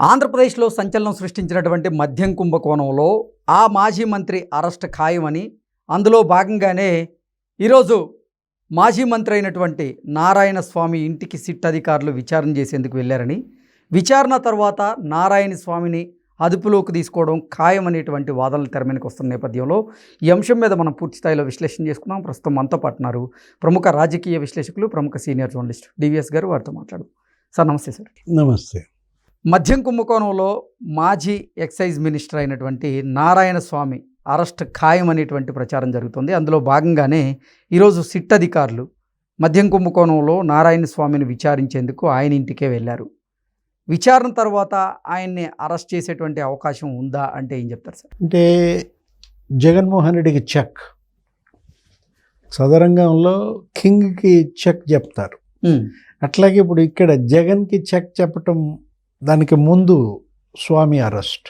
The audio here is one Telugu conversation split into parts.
ఆంధ్రప్రదేశ్లో సంచలనం సృష్టించినటువంటి మద్యం కుంభకోణంలో ఆ మాజీ మంత్రి అరెస్ట్ ఖాయమని అందులో భాగంగానే ఈరోజు మాజీ మంత్రి అయినటువంటి నారాయణ స్వామి ఇంటికి సిట్ అధికారులు విచారణ చేసేందుకు వెళ్ళారని విచారణ తర్వాత నారాయణ స్వామిని అదుపులోకి తీసుకోవడం ఖాయమనేటువంటి వాదనలు తెర వస్తున్న నేపథ్యంలో ఈ అంశం మీద మనం పూర్తి స్థాయిలో విశ్లేషణ చేసుకున్నాం ప్రస్తుతం మనతో పాటున్నారు ప్రముఖ రాజకీయ విశ్లేషకులు ప్రముఖ సీనియర్ జర్నలిస్ట్ డివిఎస్ గారు. వారితో మాట్లాడు సార్ నమస్తే సార్. నమస్తే. మద్యం కుంభకోణంలో మాజీ ఎక్సైజ్ మినిస్టర్ అయినటువంటి నారాయణ స్వామి అరెస్ట్ ఖాయం అనేటువంటి ప్రచారం జరుగుతుంది. అందులో భాగంగానే ఈరోజు సిట్ అధికారులు మద్యం కుంభకోణంలో నారాయణ స్వామిని విచారించేందుకు ఆయన ఇంటికే వెళ్ళారు. విచారణ తర్వాత ఆయన్ని అరెస్ట్ చేసేటువంటి అవకాశం ఉందా అంటే ఏం చెప్తారు సార్? అంటే జగన్మోహన్ రెడ్డికి చెక్. సదరంగంలో కింగ్కి చెక్ చెప్తారు. అట్లాగే ఇప్పుడు ఇక్కడ జగన్కి చెక్ చెప్పటం దానికి ముందు స్వామి అరెస్ట్.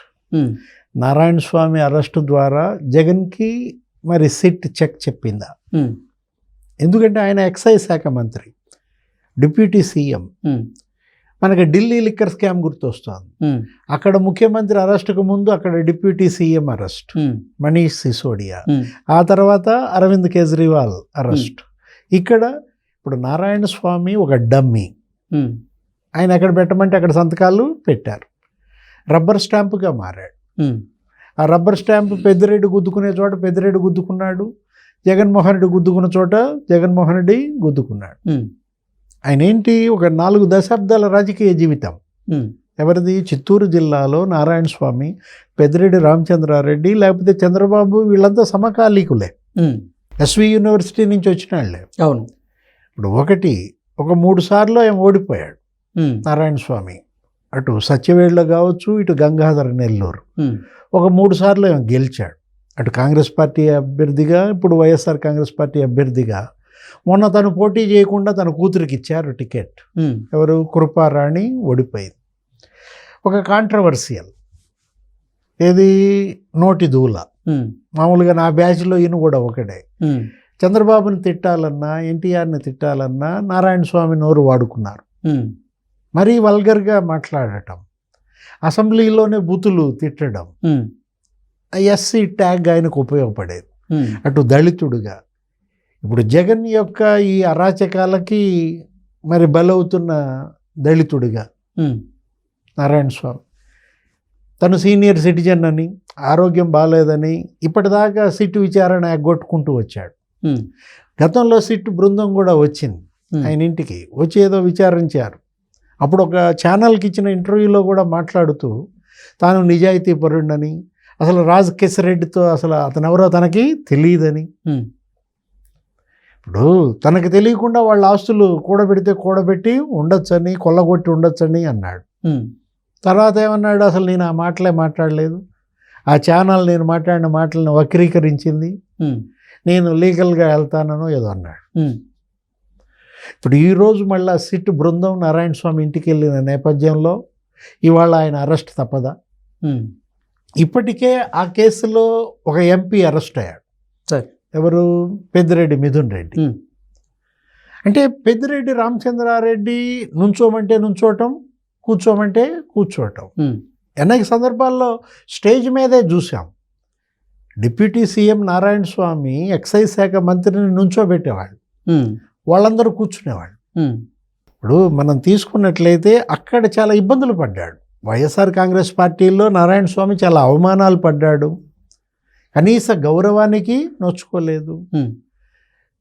నారాయణ స్వామి అరెస్ట్ ద్వారా జగన్కి మరి సిట్ చెక్ చెప్పిందా? ఎందుకంటే ఆయన ఎక్సైజ్ శాఖ మంత్రి డిప్యూటీ సీఎం. మనకి ఢిల్లీ లిక్కర్ స్కామ్ గుర్తొస్తుంది. అక్కడ ముఖ్యమంత్రి అరెస్ట్కు ముందు అక్కడ deputy CM arrest. Manish Sisodia. ఆ తర్వాత అరవింద్ కేజ్రీవాల్ అరెస్ట్. ఇక్కడ ఇప్పుడు నారాయణ స్వామి ఒక డమ్మీ. ఆయన ఎక్కడ పెట్టమంటే అక్కడ సంతకాలు పెట్టారు. రబ్బర్ స్టాంపుగా మారాడు. ఆ రబ్బర్ స్టాంప్ పెద్దిరెడ్డి గుద్దుకునే చోట పెద్దిరెడ్డి గుద్దుకున్నాడు. జగన్మోహన్ రెడ్డి గుద్దుకున్న చోట జగన్మోహన్ రెడ్డి గుద్దుకున్నాడు. ఆయన ఏంటి? ఒక నాలుగు దశాబ్దాల రాజకీయ జీవితం. ఎవరిది? చిత్తూరు జిల్లాలో నారాయణ స్వామి పెద్దిరెడ్డి రామచంద్రారెడ్డి లేకపోతే చంద్రబాబు వీళ్ళంతా సమకాలీకులే. ఎస్వి యూనివర్సిటీ నుంచి వచ్చిన వాళ్ళే. అవును. ఇప్పుడు ఒకటి ఒక మూడు సార్లు ఆయన ఓడిపోయాడు. నారాయణ స్వామి. అటు సత్యవేళ్ళ కావచ్చు ఇటు గంగాధర నెల్లూరు. ఒక మూడు సార్లు గెలిచాడు. అటు కాంగ్రెస్ పార్టీ అభ్యర్థిగా ఇప్పుడు వైఎస్ఆర్ కాంగ్రెస్ పార్టీ అభ్యర్థిగా. మొన్న తను పోటీ చేయకుండా తన కూతురికి ఇచ్చారు టికెట్. ఎవరు? కృపారాణి ఓడిపోయింది. ఒక కాంట్రవర్సియల్ ఏది? నోటి దూల. మామూలుగా నా బ్యాచ్లో ఈయన కూడా ఒకడే. చంద్రబాబుని తిట్టాలన్నా ఎన్టీఆర్ని తిట్టాలన్నా నారాయణ స్వామి నోరు వాడుకున్నారు. మరీ వల్గర్గా మాట్లాడటం అసెంబ్లీలోనే బూతులు తిట్టడం ఎస్సీ ట్యాగ్ ఆయనకు ఉపయోగపడేది. అటు దళితుడుగా. ఇప్పుడు జగన్ యొక్క ఈ అరాచకాలకి మరి బలవుతున్న దళితుడిగా నారాయణ స్వామి. తను సీనియర్ సిటిజన్ అని ఆరోగ్యం బాగాలేదని ఇప్పటిదాకా సిట్ విచారణ ఎగ్గొట్టుకుంటూ వచ్చాడు. గతంలో సిట్ బృందం కూడా వచ్చింది. ఆయన ఇంటికి వచ్చి ఏదో విచారించారు. అప్పుడు ఒక ఛానల్కి ఇచ్చిన ఇంటర్వ్యూలో కూడా మాట్లాడుతూ తాను నిజాయితీ పరుడని అసలు రాజ్ కిషరెడ్డితో అసలు అతను ఎవరో తనకి తెలియదని. ఇప్పుడు తనకు తెలియకుండా వాళ్ళ ఆస్తులు కూడబెడితే కూడబెట్టి ఉండొచ్చని కొల్లగొట్టి ఉండొచ్చని అన్నాడు. తర్వాత ఏమన్నాడు? అసలు నేను ఆ మాటలే మాట్లాడలేదు. ఆ ఛానల్ నేను మాట్లాడిన మాటలను వక్రీకరించింది. నేను లీగల్గా వెళ్తానో ఏదో అన్నాడు. ఇప్పుడు ఈరోజు మళ్ళీ సిట్ బృందం నారాయణ స్వామి ఇంటికి వెళ్ళిన నేపథ్యంలో ఇవాళ ఆయన అరెస్ట్ తప్పదా? ఇప్పటికే ఆ కేసులో ఒక ఎంపీ అరెస్ట్ అయ్యాడు. సరే. ఎవరు? పెద్దిరెడ్డి మిథున్ రెడ్డి. అంటే పెద్దిరెడ్డి రామచంద్రారెడ్డి నుంచోమంటే నుంచోవటం కూర్చోమంటే కూర్చోవటం అనేక సందర్భాల్లో స్టేజ్ మీదే చూసాం deputy CM Narayana Swamy excise శాఖ మంత్రిని నుంచోబెట్టేవాళ్ళు. వాళ్ళందరూ కూర్చునేవాళ్ళు. ఇప్పుడు మనం తీసుకున్నట్లయితే అక్కడ చాలా ఇబ్బందులు పడ్డాడు. వైఎస్ఆర్ కాంగ్రెస్ పార్టీలో నారాయణ స్వామి చాలా అవమానాలు పడ్డాడు. కనీస గౌరవానికి నొచ్చుకోలేదు.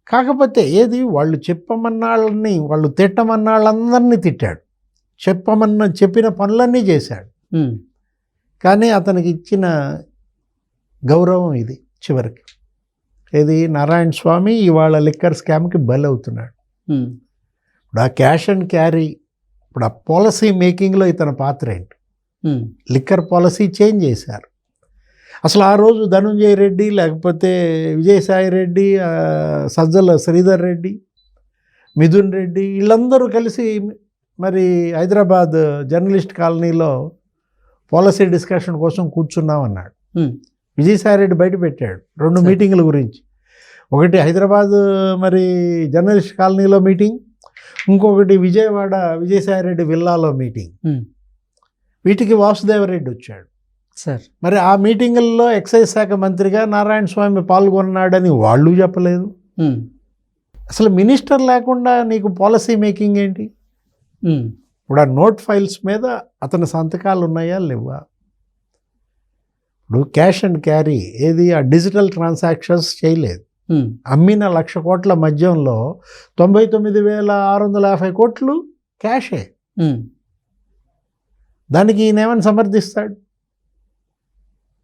కాకపోతే ఏది? వాళ్ళు చెప్పమన్నాళ్ళని వాళ్ళు తిట్టమన్నాళ్ళందరినీ తిట్టాడు. చెప్పమన్న చెప్పిన పనులన్నీ చేశాడు. కానీ అతనికి ఇచ్చిన గౌరవం ఇది చివరికి. ఏది? నారాయణ స్వామి ఇవాళ లిక్కర్ స్కామ్కి బలవుతున్నాడు. ఇప్పుడు ఆ క్యాష్ అండ్ క్యారీ ఇప్పుడు ఆ పాలసీ మేకింగ్లో ఇతని పాత్ర ఏంటి? లిక్కర్ పాలసీ చేంజ్ చేశారు. అసలు ఆ రోజు ధనుంజయ రెడ్డి లేకపోతే విజయసాయి రెడ్డి సజ్జల శ్రీధర్ రెడ్డి మిథున్ రెడ్డి వీళ్ళందరూ కలిసి మరి హైదరాబాద్ జర్నలిస్ట్ కాలనీలో పాలసీ డిస్కషన్ కోసం కూర్చున్నాం అన్నాడు విజయసాయి రెడ్డి బయట పెట్టాడు. రెండు. మీటింగుల గురించి. ఒకటి హైదరాబాద్ మరి జర్నలిస్ట్ కాలనీలో మీటింగ్ ఇంకొకటి విజయవాడ విజయసాయి రెడ్డి విల్లాలో మీటింగ్. వీటికి వాసుదేవరెడ్డి వచ్చాడు. సార్. మరి ఆ మీటింగుల్లో ఎక్సైజ్ శాఖ మంత్రిగా నారాయణ స్వామి పాల్గొన్నాడని వాళ్ళు చెప్పలేదు. అసలు మినిస్టర్ లేకుండా నీకు పాలసీ మేకింగ్ ఏంటి? ఇప్పుడు ఆ నోట్ ఫైల్స్ మీద అతని సంతకాలు ఉన్నాయా లేవా? ఇప్పుడు క్యాష్ అండ్ క్యారీ ఏది ఆ డిజిటల్ ట్రాన్సాక్షన్స్ చేయలేదు. అమ్మిన లక్ష కోట్ల మధ్యంలో తొంభై తొమ్మిది వేల ఆరు వందల యాభై కోట్లు క్యాషే. దానికి ఈయన ఏమని సమర్థిస్తాడు?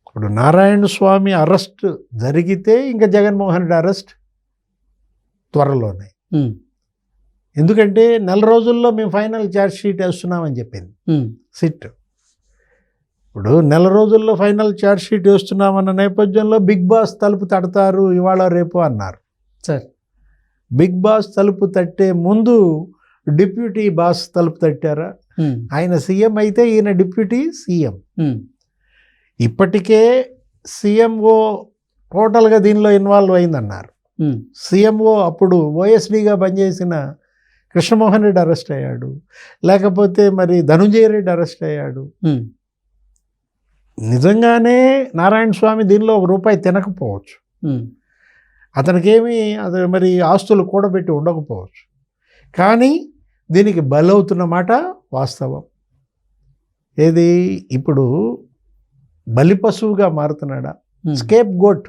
ఇప్పుడు నారాయణ స్వామి అరెస్ట్ జరిగితే ఇంకా జగన్మోహన్ రెడ్డి అరెస్ట్ త్వరలోనే. ఎందుకంటే నెల రోజుల్లో మేము ఫైనల్ ఛార్జ్ షీట్ వేస్తున్నామని చెప్పింది. సిట్. ఇప్పుడు నెల రోజుల్లో ఫైనల్ ఛార్జ్ షీట్ వేస్తున్నామన్న నేపథ్యంలో బిగ్ బాస్ తలుపు తడతారు ఇవాళ రేపు అన్నారు. సార్. బిగ్ బాస్ తలుపు తట్టే ముందు డిప్యూటీ బాస్ తలుపు తట్టారా? ఆయన సీఎం అయితే ఈయన డిప్యూటీ సీఎం. ఇప్పటికే సీఎంఓ టోటల్గా దీనిలో ఇన్వాల్వ్ అయిందన్నారు. సీఎంఓ అప్పుడు ఓఎస్డీగా పనిచేసిన కృష్ణమోహన్ రెడ్డి అరెస్ట్ అయ్యాడు. లేకపోతే మరి ధనుంజయ రెడ్డి అరెస్ట్ అయ్యాడు. నిజంగానే నారాయణ స్వామి దీనిలో ఒక రూపాయి తినకపోవచ్చు. అతనికేమి అతను మరి ఆస్తులు కూడబెట్టి ఉండకపోవచ్చు. కానీ దీనికి బలవుతున్న మాట వాస్తవం. ఏది? ఇప్పుడు బలి పశువుగా మారుతున్నాడా? Scape goat.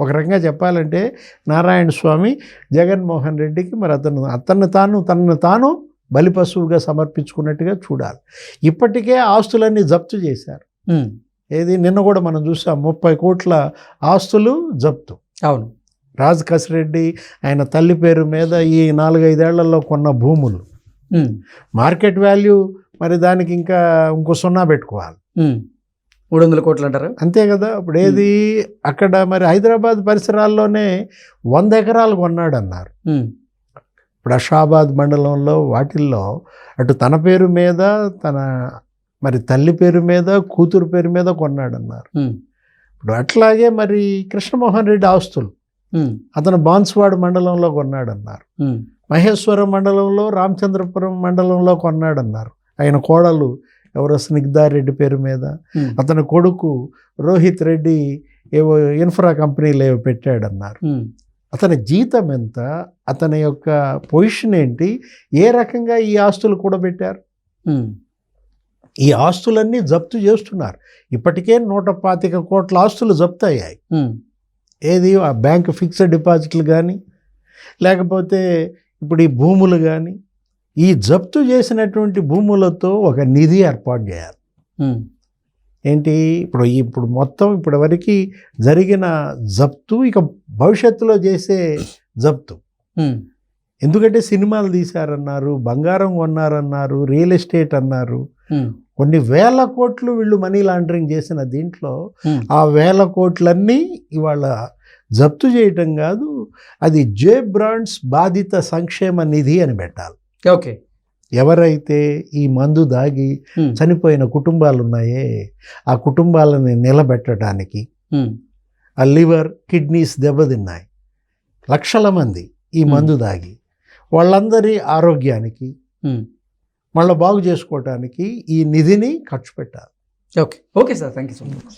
ఒక రకంగా చెప్పాలంటే నారాయణ స్వామి జగన్మోహన్ రెడ్డికి మరి అతను అతన్ని తాను తనను తాను బలి పశువుగా సమర్పించుకున్నట్టుగా చూడాలి. ఇప్పటికే ఆస్తులన్నీ జప్తు చేశారు. ఏది? నిన్న కూడా మనం చూసాం ముప్పై కోట్ల ఆస్తులు జప్తు. అవును. రాజ్ కసిరెడ్డి ఆయన తల్లి పేరు మీద ఈ నాలుగైదేళ్ళలో కొన్న భూములు. మార్కెట్ వాల్యూ మరి దానికి ఇంకా ఇంకో సున్నా పెట్టుకోవాలి. మూడు వందల కోట్లు అంటారు అంతే కదా? ఇప్పుడు ఏది? అక్కడ మరి హైదరాబాద్ పరిసరాల్లోనే వంద ఎకరాలు కొన్నాడు అన్నారు ఇప్పుడు అషాబాద్ మండలంలో వాటిల్లో అటు తన పేరు మీద తన మరి తల్లి పేరు మీద కూతురు పేరు మీద కొన్నాడు అన్నారు ఉమ్, ఇప్పుడు అట్లాగే మరి కృష్ణమోహన్ రెడ్డి ఆస్తులు అతను బాన్స్వాడ్ మండలంలో కొన్నాడు అన్నారు ఉమ్, మహేశ్వరం మండలంలో రామచంద్రపురం మండలంలో కొన్నాడన్నారు. ఆయన కోడలు ఎవరో స్నిగ్ధారెడ్డి పేరు మీద. అతని కొడుకు రోహిత్ రెడ్డి ఏవో ఇన్ఫ్రా కంపెనీలు ఏవో పెట్టాడన్నారు. అతని జీతం ఎంత? అతని యొక్క పొజిషన్ ఏంటి? ఏ రకంగా ఈ ఆస్తులు కూడబెట్టారు? ఉమ్, ఈ ఆస్తులన్నీ జప్తు చేస్తున్నారు. ఇప్పటికే నూట పాతిక కోట్ల ఆస్తులు జప్తు అయ్యాయి ఏది? ఆ బ్యాంక్ ఫిక్స్డ్ డిపాజిట్లు కానీ లేకపోతే ఇప్పుడు ఈ భూములు కానీ ఈ జప్తు చేసినటువంటి భూములతో ఒక నిధి ఏర్పాటు చేయాలి. ఏంటి? ఇప్పుడు ఇప్పుడు మొత్తం ఇప్పటి వరకు జరిగిన జప్తు ఇక భవిష్యత్తులో చేసే జప్తు. ఎందుకంటే సినిమాలు తీశారన్నారు బంగారం కొన్నారన్నారు రియల్ ఎస్టేట్ అన్నారు. కొన్ని వేల కోట్లు వీళ్ళు మనీ లాండరింగ్ చేసిన దీంట్లో ఆ వేల కోట్లన్నీ ఇవాళ జప్తు చేయటం కాదు అది జే బ్రాండ్స్ బాధిత సంక్షేమ నిధి అని పెట్టాలి. ఓకే. ఎవరైతే ఈ మందు దాగి చనిపోయిన కుటుంబాలు ఉన్నాయే ఆ కుటుంబాలని నిలబెట్టడానికి ఆ లివర్ కిడ్నీస్ దెబ్బతిన్నాయి. లక్షల మంది ఈ. మందు దాగి వాళ్ళందరి ఆరోగ్యానికి. మళ్ళీ బాగు చేసుకోవటానికి ఈ నిధిని ఖర్చు పెట్టాలి. Okay. Okay sir. Thank you so much.